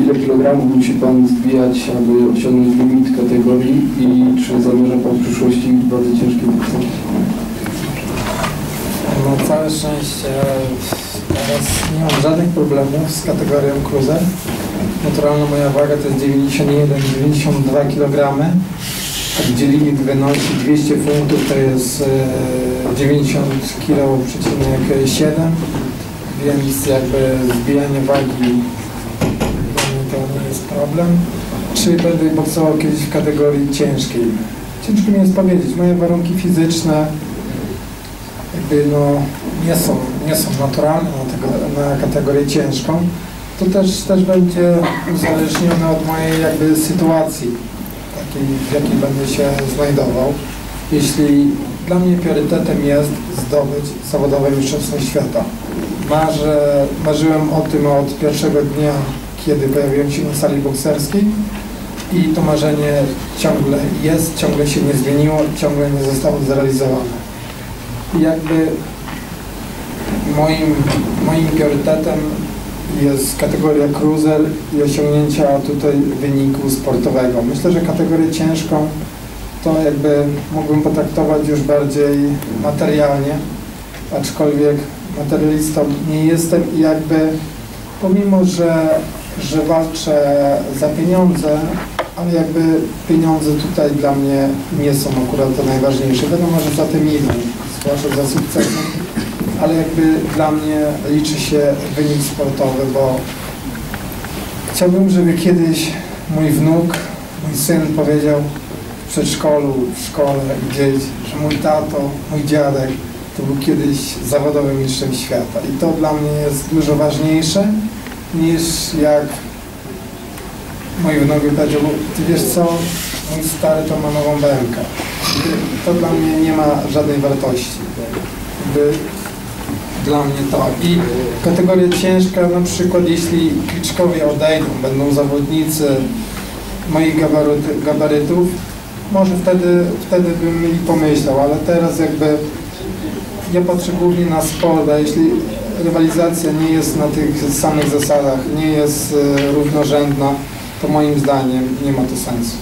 Ile kilogramów musi Pan zbijać, aby osiągnąć limit kategorii i czy zamierza Pan w przyszłości bardzo ciężkie boksować? Na całe szczęście teraz nie mam żadnych problemów z kategorią cruiser. Naturalna moja waga to jest 91-92 kg, gdzie limit wynosi 200 funtów, to jest e, 90 kg przecinek 7, więc jakby zbijanie wagi dla mnie to nie jest problem. Czy będę boksował kiedyś w kategorii ciężkiej? Ciężko mi jest powiedzieć. Moje warunki fizyczne jakby no, nie, są, nie są naturalne na, tego, na kategorię ciężką, to też, też będzie uzależnione od mojej jakby sytuacji, takiej, w jakiej będę się znajdował. Jeśli dla mnie priorytetem jest zdobyć zawodowe mistrzostwo świata. Marzę, marzyłem o tym od pierwszego dnia, kiedy pojawiłem się na sali bokserskiej i to marzenie ciągle jest, ciągle się nie zmieniło, ciągle nie zostało zrealizowane. I jakby moim, moim priorytetem jest kategoria cruiser i osiągnięcia tutaj wyniku sportowego. Myślę, że kategorię ciężką to jakby mógłbym potraktować już bardziej materialnie, aczkolwiek materialistą nie jestem i jakby pomimo, że, że walczę za pieniądze, ale jakby pieniądze tutaj dla mnie nie są akurat to najważniejsze. Wiadomo, że za tym idą, zwłaszcza za sukcesem, ale jakby dla mnie liczy się wynik sportowy, bo chciałbym, żeby kiedyś mój wnuk, mój syn powiedział w przedszkolu, w szkole, gdzieś, że mój tato, mój dziadek to był kiedyś zawodowym mistrzem świata. I to dla mnie jest dużo ważniejsze niż jak mój wnuk by powiedział, ty wiesz co, mój stary to ma nową BMK. To dla mnie nie ma żadnej wartości. Jakby dla mnie to. I kategoria ciężka, na przykład jeśli kliczkowie odejdą, będą zawodnicy moich gabaryty, gabarytów, może wtedy, wtedy bym i pomyślał, ale teraz jakby ja patrzę głównie na sport, a jeśli rywalizacja nie jest na tych samych zasadach, nie jest e, równorzędna, to moim zdaniem nie ma to sensu.